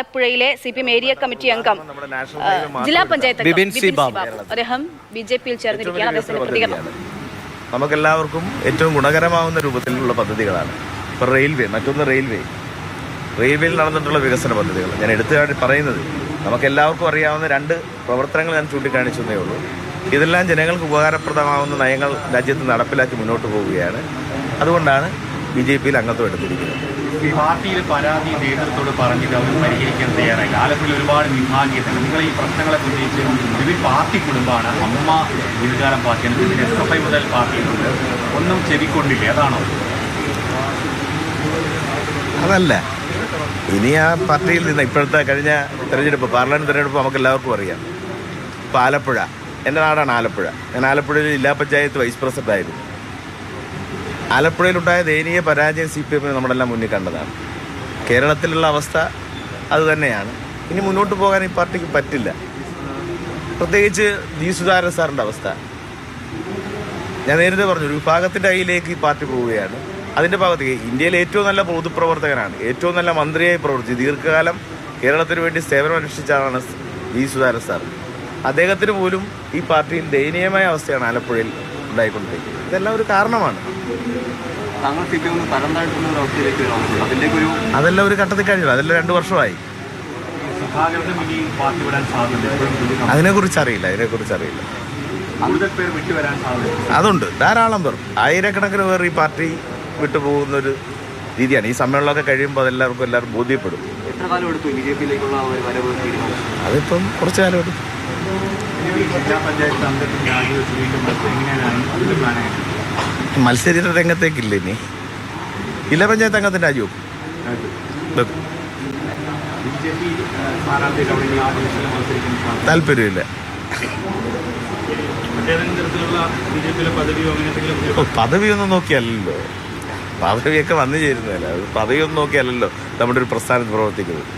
ആലപ്പുഴയിലെ C P M area committee അംഗം ജില്ലാ പഞ്ചായത്ത് ബിപിൻ സി ബാബു. അദ്ദേഹം ബി ജെ പിയിൽ ചേർന്നിരിക്കുകയാണ്. അദ്ദേഹത്തിന്റെ പ്രതികരണം. നമുക്കെല്ലാവർക്കും ഏറ്റവും ഗുണകരമാവുന്ന രൂപത്തിലുള്ള പദ്ധതികളാണ്. ഇപ്പോൾ റെയിൽവേ മറ്റൊന്ന് റെയിൽവേ. റെയിൽവേയിൽ നടന്നിട്ടുള്ള വികസന പദ്ധതികൾ. ഞാൻ എടുത്തു പറയുന്നത് പറയുന്നത് നമുക്കെല്ലാവർക്കും അറിയാവുന്ന രണ്ട് പ്രവർത്തനങ്ങൾ ഞാൻ ചൂണ്ടിക്കാണിച്ചതേ ഉള്ളൂ. ഇതെല്ലാം ജനങ്ങൾക്ക് ഉപകാരപ്രദമാവുന്ന നയങ്ങൾ രാജ്യത്ത് നടപ്പിലാക്കി മുന്നോട്ട് പോവുകയാണ്. അതുകൊണ്ടാണ് ബി ജെ പിയിൽ അംഗത്വം എടുത്തിരിക്കുന്നത്. ഈ പാർട്ടിയിൽ പരാതി നേതൃത്വത്തോട് പറഞ്ഞിട്ട് അവർ പരിഹരിക്കാൻ തയ്യാറായി. ആലപ്പുഴയിൽ ഒരുപാട് വിഭാഗീയത നിങ്ങൾ ഈ പ്രശ്നങ്ങളെ ഉന്നയിച്ച് വിവിധ പാർട്ടി കുടുംബമാണ് അമ്മ ദീർഘകാലം പാർട്ടിയാണ് പിന്നെ എസ് എഫ് ഐ മുതൽ പാർട്ടിയിലുണ്ട്. ഒന്നും ചെവിക്കൊണ്ടില്ലേ? അതാണോ? അതല്ല. ഇനി ആ പാർട്ടിയിൽ നിന്ന് ഇപ്പോഴത്തെ കഴിഞ്ഞ തെരഞ്ഞെടുപ്പ് പാർലമെന്റ് തെരഞ്ഞെടുപ്പ് നമുക്ക് എല്ലാവർക്കും അറിയാം. ഇപ്പോൾ ആലപ്പുഴ. എന്റെ നാടാണ് ആലപ്പുഴ. ഞാൻ ആലപ്പുഴയിൽ ജില്ലാ പഞ്ചായത്ത് വൈസ് പ്രസിഡന്റ് ആയിരുന്നു ആലപ്പുഴയിലുണ്ടായ ദയനീയ പരാജയം സി പി എമ്മിന് നമ്മളെല്ലാം മുന്നിൽ കണ്ടതാണ്. കേരളത്തിലുള്ള അവസ്ഥ അതുതന്നെയാണ് ഇനി മുന്നോട്ട് പോകാൻ ഈ പാർട്ടിക്ക് പറ്റില്ല. പ്രത്യേകിച്ച് ജി സുധാകരൻ സാറിന്റെ അവസ്ഥ. ഞാൻ നേരത്തെ പറഞ്ഞു ഒരു വിഭാഗത്തിന്റെ കയ്യിലേക്ക് ഈ പാർട്ടി പോവുകയാണ്. അതിന്റെ ഭാഗത്തേക്ക് ഇന്ത്യയിലെ ഏറ്റവും നല്ല പൊതുപ്രവർത്തകനാണ് ഏറ്റവും നല്ല മന്ത്രിയായി പ്രവർത്തിച്ചു ദീർഘകാലം കേരളത്തിന് വേണ്ടി സേവനം അനുഷ്ഠിച്ചതാണ് വി സുധാകരൻ സാർ. അദ്ദേഹത്തിന് പോലും ഈ പാർട്ടിയിൽ ദയനീയമായ അവസ്ഥയാണ് ആലപ്പുഴയിൽ ഉണ്ടായിക്കൊണ്ടിരിക്കുന്നത്. ഇതെല്ലാം ഒരു കാരണമാണ്. താങ്കൾ സി പി എം തരം താഴ്ത്തുന്ന ഒരു അവസ്ഥയിലേക്ക് വരാം അതിലേക്ക് ഒരു അതെല്ലാം ഒരു ഘട്ടത്തിൽ കഴിഞ്ഞു അതെല്ലാം രണ്ട് വർഷമായി. അതിനെക്കുറിച്ച് അറിയില്ല. അതിനെക്കുറിച്ച് അറിയില്ല. അതുണ്ട്. ധാരാളം പേർ. ആയിരക്കണക്കിന് പേർ ഈ പാർട്ടി വിട്ടുപോകുന്ന ഒരു രീതിയാണ്. ഈ സമ്മേളനമൊക്കെ കഴിയുമ്പോൾ അതെല്ലാവർക്കും എല്ലാവർക്കും ബോധ്യപ്പെടും. അതിപ്പം കുറച്ച് കാലം എടുക്കും ജില്ലാ പഞ്ചായത്ത് അംഗത്തിന് രാജിവെച്ച് വീണ്ടും മത്സരം എങ്ങനെയാണ് അതിന്റെ പ്ലാനായിട്ട് മത്സരിത രംഗത്തേക്കില്ല ഇനി? ഇല്ല പഞ്ചായത്ത് അംഗത്തിന്റെ രാജു താല്പര്യമില്ല. പദവിയൊന്നും നോക്കിയല്ലല്ലോ. പദവിയൊക്കെ വന്നു ചേരുന്നതല്ല? പദവിയൊന്നും നോക്കിയല്ലല്ലോ. നമ്മുടെ ഒരു പ്രസ്ഥാനത്ത് പ്രവർത്തിക്കുന്നത്.